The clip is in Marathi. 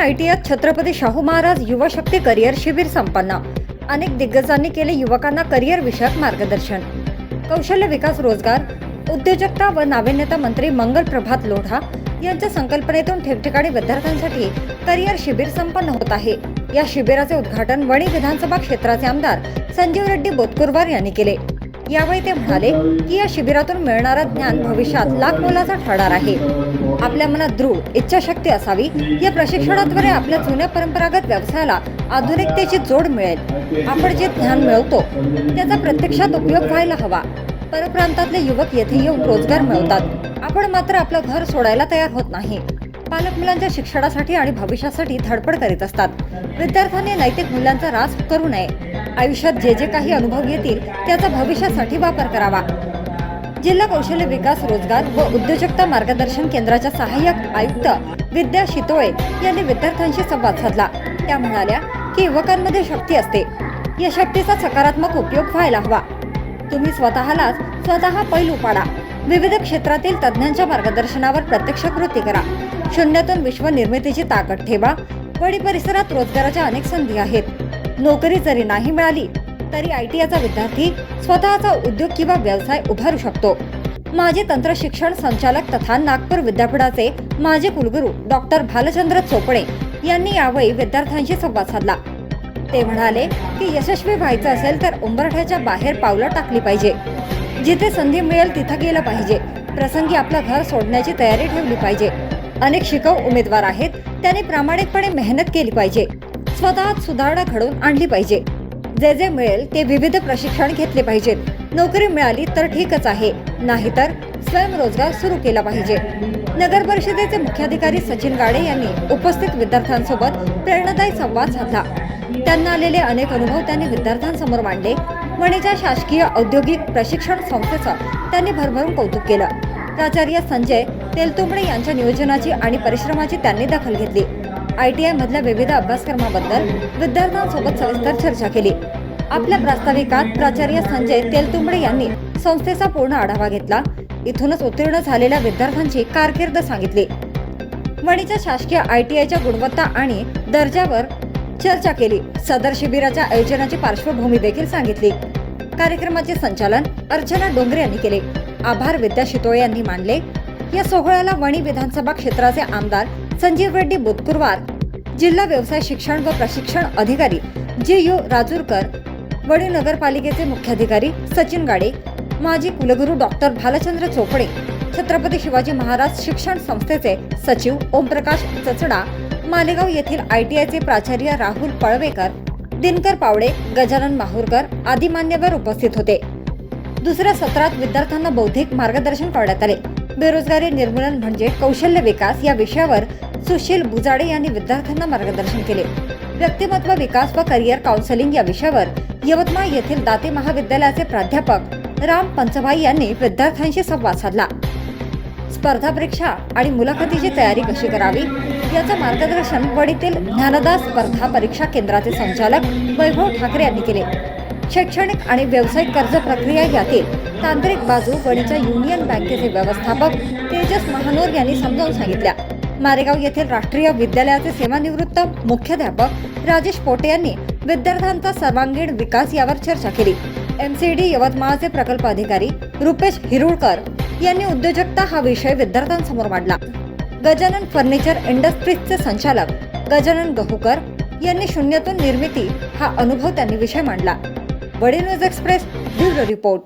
वणी आय टी छत्रपती शाहू महाराज युवा शक्ती करिअर शिबिर संपन्न. अनेक दिग्गजांनी केले युवकांना करिअर विषयक मार्गदर्शन. कौशल्य विकास रोजगार उद्योजकता व नाविन्यता मंत्री मंगल प्रभात लोढा यांच्या संकल्पनेतून ठिकठिकाणी विद्यार्थ्यांसाठी करिअर शिबिर संपन्न होत आहे. या शिबिराचे उद्घाटन वणी विधानसभा क्षेत्राचे आमदार संजीव रेड्डी बोतकुरवार यांनी केले. यावेळी ते म्हणाले की या शिबिरातून मिळणारं ज्ञान भविष्यात लाख मोलाचा ठरणार आहे. आपल्या मनात दृढ इच्छाशक्ती असावी. या प्रशिक्षणाद्वारे आपल्या जुन्या परंपरागत व्यवसायाला आधुनिकतेची जोड मिळेल. आपण जे ज्ञान मिळवतो त्याचा प्रत्यक्षात उपयोग व्हायला हवा. परप्रांतातले युवक येथे येऊन रोजगार मिळवतात. आपण मात्र आपलं घर सोडायला तयार होत नाही. पालक मुलांच्या शिक्षणासाठी आणि भविष्यासाठी धडपड करीत असतात. विद्यार्थ्यांनी नैतिक मूल्यांचा ऱ्हास करू नये. आयुष्यात जे जे काही अनुभव येतील त्याचा भविष्यासाठी वापर करावा. जिल्हा कौशल्य विकास रोजगार व उद्योजकता मार्गदर्शन केंद्राच्या सहाय्यक आयुक्त विद्या शितोळे यांनी विद्यार्थ्यांशी संवाद साधला. त्या म्हणाल्या की युवकांमध्ये शक्ती असते. या शक्तीचा सकारात्मक उपयोग व्हायला हवा. तुम्ही स्वतःलाच स्वतः पैलू पाडा विविध क्षेत्रातील तज्ज्ञांच्या मार्गदर्शनावर प्रत्यक्ष कृती करा. शून्यातून विश्व निर्मितीची ताकद ठेवा. वडी परिसरात रोजगाराच्या अनेक संधी आहेत. नोकरी जरी नाही मिळाली तरी आय टी आयचा विद्यार्थी स्वतःचा उद्योग किंवा व्यवसाय उभारू शकतो. माजी तंत्र शिक्षण संचालक तथा नागपूर विद्यापीठाचे माजी कुलगुरू डॉक्टर भालचंद्र चोपडे यांनी यावेळी विद्यार्थ्यांशी संवाद साधला. ते म्हणाले की यशस्वी व्हायचं असेल तर उंबरठ्याच्या बाहेर पावलं टाकली पाहिजे. जिथे संधी मिळेल तिथं गेलं पाहिजे. प्रसंगी आपलं घर सोडण्याची तयारी ठेवली पाहिजे. अनेक शिकव उमेदवार आहेत त्यांनी प्रामाणिकपणे मेहनत केली पाहिजे. स्वतःत सुधारणा घडवून आणली पाहिजे. जे जे मिळेल ते विविध प्रशिक्षण घेतले पाहिजेत नोकरी मिळाली तर ठीकच आहे. नाहीतर स्वयंरोजगार सुरू केला पाहिजे. नगर परिषदेचे मुख्याधिकारी सचिन गाडे यांनी उपस्थित विद्यार्थ्यांसोबत प्रेरणादायी संवाद साधला. त्यांना आलेले अनेक अनुभव त्यांनी विद्यार्थ्यांसमोर मांडले. वणीच्या शासकीय औद्योगिक प्रशिक्षण संस्थेचं त्यांनी भरभरून कौतुक केलं. प्राचार्य संजय तेलतुंबडे यांच्या नियोजनाची आणि परिश्रमाची त्यांनी दखल घेतली. आय टी आयमधल्या विविध अभ्यासक्रमाबद्दल विद्यार्थ्यांसोबत सविस्तर चर्चा केली. आपल्या प्रास्ताविकात प्राचार्य संजय तेलतुंबडे यांनी संस्थेचा पूर्ण आढावा घेतला. इथूनच उत्तीर्ण झालेल्या विद्यार्थ्यांची कारकीर्द सांगितली. वणीच्या शासकीय आय टी आयच्या गुणवत्ता आणि दर्जावर चर्चा केली. सदर शिबिराच्या आयोजनाची पार्श्वभूमी देखील सांगितली. कार्यक्रमाचे संचालन अर्चना डोंगरे यांनी केले. आभार विद्या शितोळे यांनी मानले. या सोहळ्याला वणी विधानसभा क्षेत्राचे आमदार संजीव रेड्डी बुतकुरवार जिल्हा व्यवसाय शिक्षण व प्रशिक्षण अधिकारी जे यू राजूरकर वडी नगरपालिकेचे मुख्याधिकारी सचिन गाडे माजी कुलगुरू डॉक्टर भालचंद्र चोपडे छत्रपती शिवाजी महाराज शिक्षण संस्थेचे सचिव ओमप्रकाश चचडा मालेगाव येथील आय टी आयचे प्राचार्य राहुल पळवेकर दिनकर पावडे गजानन माहूरकर आदी मान्यवर उपस्थित होते. दुसऱ्या सत्रात विद्यार्थ्यांना बौद्धिक मार्गदर्शन करण्यात आले. बेरोजगारी निर्मूलन म्हणजे कौशल्य विकास या विषयावर सुशील बुजाडे यांनी विद्यार्थ्यांना मार्गदर्शन केले. व्यक्तिमत्व विकास व करिअर काउन्सिलिंग या विषयावर यवतमाळ येथील दाते महाविद्यालयाचे प्राध्यापक राम पंचभाई यांनी विद्यार्थ्यांशी संवाद साधला. स्पर्धा परीक्षा आणि मुलाखतीची तयारी कशी करावी याचं मार्गदर्शन वडीतील ज्ञानदास स्पर्धा परीक्षा केंद्राचे संचालक वैभव ठाकरे यांनी केले. शैक्षणिक आणि व्यावसायिक कर्ज प्रक्रिया यातील तांत्रिक बाजू वडीच्या युनियन बँकेचे व्यवस्थापक तेजस महानोर यांनी समजावून सांगितल्या. मारेगाव येथील राष्ट्रीय विद्यालयाचे सेवानिवृत्त मुख्याध्यापक राजेश पोटे यांनी विद्यार्थ्यांचा सर्वांगीण विकास यावर चर्चा केली. एमसीडी यवतमाळचे प्रकल्प अधिकारी रुपेश हिरुळकर यांनी उद्योजकता हा विषय विद्यार्थ्यांसमोर मांडला. गजानन फर्निचर इंडस्ट्रीजचे संचालक गजानन गहुकर यांनी शून्यातून निर्मिती हा अनुभव त्यांनी विषय मांडला. वडील न्यूज एक्सप्रेस ब्युरो रिपोर्ट.